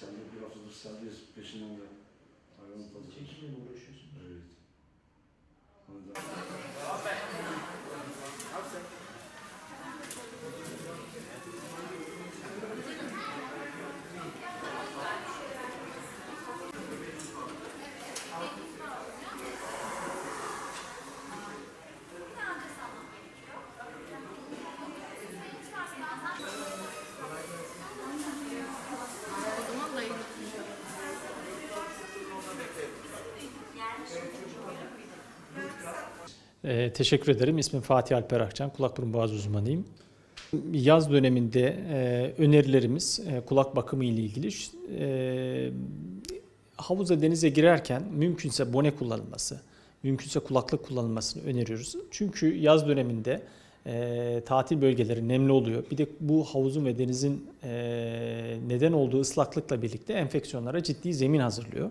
Sen de bir haftadır serbest peşinden de hayvan pazarı. Çekimle mi uğraşıyorsun? Evet. Onu da- Ee, teşekkür ederim. İsmim Fatih Alper Akçan. Kulak burun boğaz uzmanıyım. Yaz döneminde e, önerilerimiz e, kulak bakımı ile ilgili e, havuza denize girerken mümkünse bone kullanılması, mümkünse kulaklık kullanılmasını öneriyoruz. Çünkü yaz döneminde e, tatil bölgeleri nemli oluyor. Bir de bu havuzun ve denizin e, neden olduğu ıslaklıkla birlikte enfeksiyonlara ciddi zemin hazırlıyor.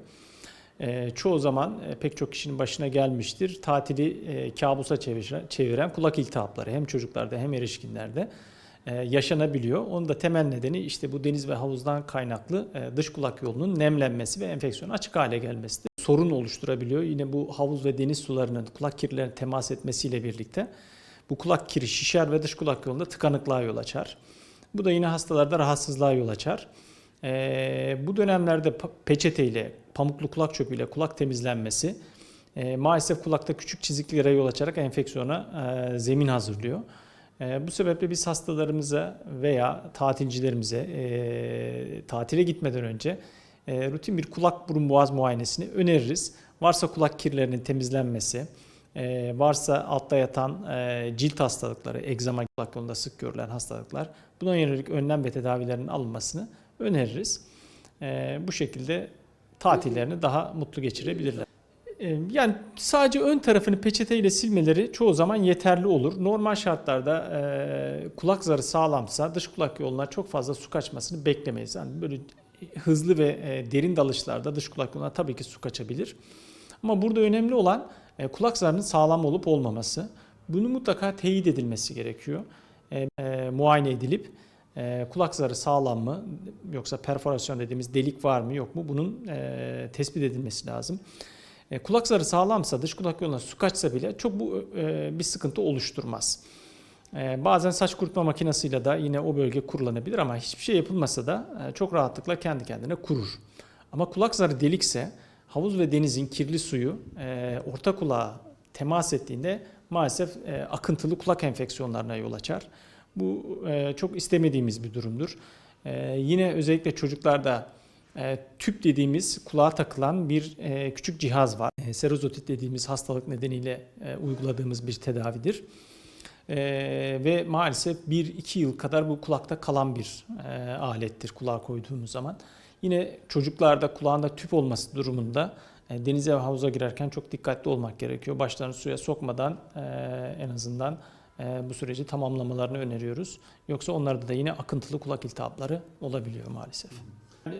E, çoğu zaman e, pek çok kişinin başına gelmiştir. Tatili e, kabusa çeviren, kulak iltihapları hem çocuklarda hem erişkinlerde e, yaşanabiliyor. Onun da temel nedeni işte bu deniz ve havuzdan kaynaklı e, dış kulak yolunun nemlenmesi ve enfeksiyona açık hale gelmesidir. Sorun oluşturabiliyor. Yine bu havuz ve deniz sularının kulak kirlerine temas etmesiyle birlikte bu kulak kiri şişer ve dış kulak yolunda tıkanıklığa yol açar. Bu da yine hastalarda rahatsızlığa yol açar. Ee, bu dönemlerde peçeteyle, pamuklu kulak çöpüyle kulak temizlenmesi e, maalesef kulakta küçük çiziklere yol açarak enfeksiyona e, zemin hazırlıyor. E, bu sebeple biz hastalarımıza veya tatilcilerimize e, tatile gitmeden önce e, rutin bir kulak burun boğaz muayenesini öneririz. Varsa kulak kirlerinin temizlenmesi, e, varsa altta yatan e, cilt hastalıkları, egzama kulak yolunda sık görülen hastalıklar, buna yönelik önlem ve tedavilerin alınmasını öneririz. E, bu şekilde tatillerini daha mutlu geçirebilirler. E, Yani sadece ön tarafını peçeteyle silmeleri çoğu zaman yeterli olur. Normal şartlarda e, kulak zarı sağlamsa dış kulak yoluna çok fazla su kaçmasını beklemeyiz. Yani böyle hızlı ve e, derin dalışlarda dış kulak yoluna tabii ki su kaçabilir. Ama burada önemli olan e, kulak zarının sağlam olup olmaması. Bunu mutlaka teyit edilmesi gerekiyor. E, e, muayene edilip e, kulak zarı sağlam mı yoksa perforasyon dediğimiz delik var mı yok mu bunun e, tespit edilmesi lazım. E, kulak zarı sağlamsa dış kulak yoluna su kaçsa bile çok bu e, bir sıkıntı oluşturmaz. E, bazen saç kurutma makinesiyle de yine o bölge kurulanabilir ama hiçbir şey yapılmasa da e, çok rahatlıkla kendi kendine kurur. Ama kulak zarı delikse havuz ve denizin kirli suyu e, orta kulağa temas ettiğinde maalesef e, akıntılı kulak enfeksiyonlarına yol açar. Bu e, çok istemediğimiz bir durumdur. E, yine özellikle çocuklarda e, tüp dediğimiz kulağa takılan bir e, küçük cihaz var. E, serozotit dediğimiz hastalık nedeniyle e, uyguladığımız bir tedavidir. E, ve maalesef 1-2 yıl kadar bu kulakta kalan bir e, alettir kulağa koyduğumuz zaman. Yine çocuklarda kulağında tüp olması durumunda e, denize ve havuza girerken çok dikkatli olmak gerekiyor. Başlarını suya sokmadan e, en azından bu süreci tamamlamalarını öneriyoruz. Yoksa onlarda da yine akıntılı kulak iltihapları olabiliyor maalesef. Yani,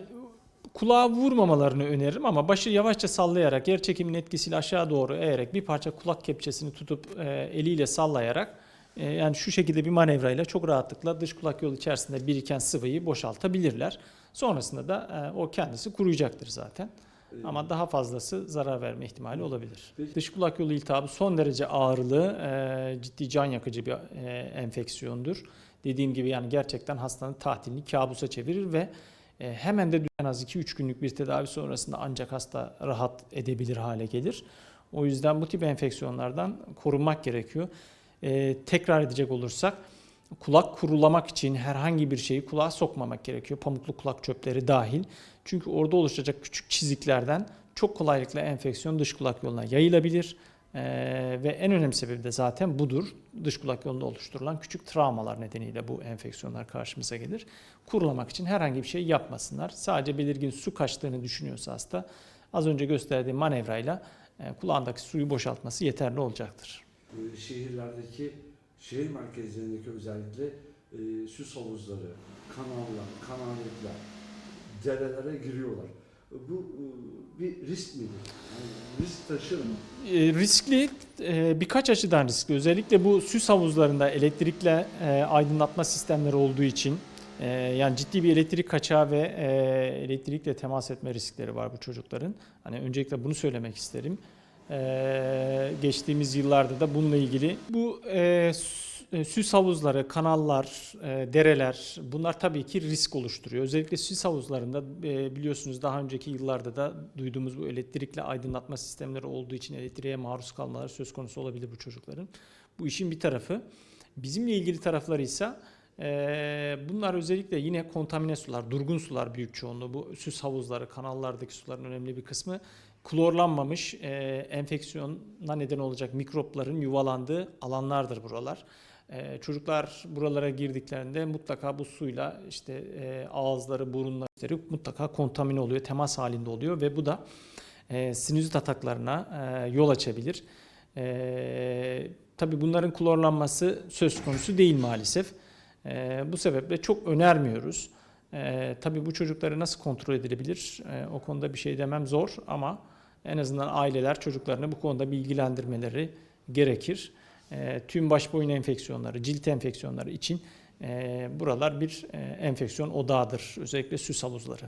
kulağa vurmamalarını öneririm ama başı yavaşça sallayarak, yer çekiminin etkisiyle aşağı doğru eğerek bir parça kulak kepçesini tutup e, eliyle sallayarak e, yani şu şekilde bir manevrayla çok rahatlıkla dış kulak yolu içerisinde biriken sıvıyı boşaltabilirler. Sonrasında da e, o kendisi kuruyacaktır zaten. Ama daha fazlası zarar verme ihtimali olabilir. Peki. Dış kulak yolu iltihabı son derece ağrılı, e, ciddi can yakıcı bir e, enfeksiyondur. Dediğim gibi yani gerçekten hastanın tatilini kabusa çevirir ve e, hemen de en az 2-3 günlük bir tedavi sonrasında ancak hasta rahat edebilir hale gelir. O yüzden bu tip enfeksiyonlardan korunmak gerekiyor. E, tekrar edecek olursak kulak kurulamak için herhangi bir şeyi kulağa sokmamak gerekiyor. Pamuklu kulak çöpleri dahil. Çünkü orada oluşacak küçük çiziklerden çok kolaylıkla enfeksiyon dış kulak yoluna yayılabilir. Ee, ve en önemli sebebi de zaten budur. Dış kulak yolunda oluşturulan küçük travmalar nedeniyle bu enfeksiyonlar karşımıza gelir. Kurulamak için herhangi bir şey yapmasınlar. Sadece belirgin su kaçtığını düşünüyorsa hasta az önce gösterdiğim manevrayla e, kulağındaki suyu boşaltması yeterli olacaktır. şehirlerdeki, şehir merkezlerindeki özellikle e, süs havuzları, kanallar, kanalıklar, derelere giriyorlar. Bu e, bir risk midir? Yani risk taşır mı? E, riskli e, birkaç açıdan riskli. Özellikle bu süs havuzlarında elektrikle e, aydınlatma sistemleri olduğu için E, yani ciddi bir elektrik kaçağı ve e, elektrikle temas etme riskleri var bu çocukların. Hani öncelikle bunu söylemek isterim. E, geçtiğimiz yıllarda da bununla ilgili bu e, e, süs havuzları, kanallar, e, dereler bunlar tabii ki risk oluşturuyor. Özellikle süs havuzlarında biliyorsunuz daha önceki yıllarda da duyduğumuz bu elektrikle aydınlatma sistemleri olduğu için elektriğe maruz kalmaları söz konusu olabilir bu çocukların. Bu işin bir tarafı. Bizimle ilgili tarafları ise bunlar özellikle yine kontamine sular, durgun sular büyük çoğunluğu. Bu süs havuzları, kanallardaki suların önemli bir kısmı klorlanmamış e, enfeksiyona neden olacak mikropların yuvalandığı alanlardır buralar. E, çocuklar buralara girdiklerinde mutlaka bu suyla işte e, ağızları, burunları mutlaka kontamine oluyor, temas halinde oluyor ve bu da e, sinüzit ataklarına e, yol açabilir. E, tabii bunların klorlanması söz konusu değil maalesef. E, bu sebeple çok önermiyoruz. E, tabii bu çocukları nasıl kontrol edilebilir? E, o konuda bir şey demem zor ama en azından aileler çocuklarını bu konuda bilgilendirmeleri gerekir. E, tüm baş boyun enfeksiyonları, cilt enfeksiyonları için e, buralar bir e, enfeksiyon odağıdır. Özellikle süs havuzları.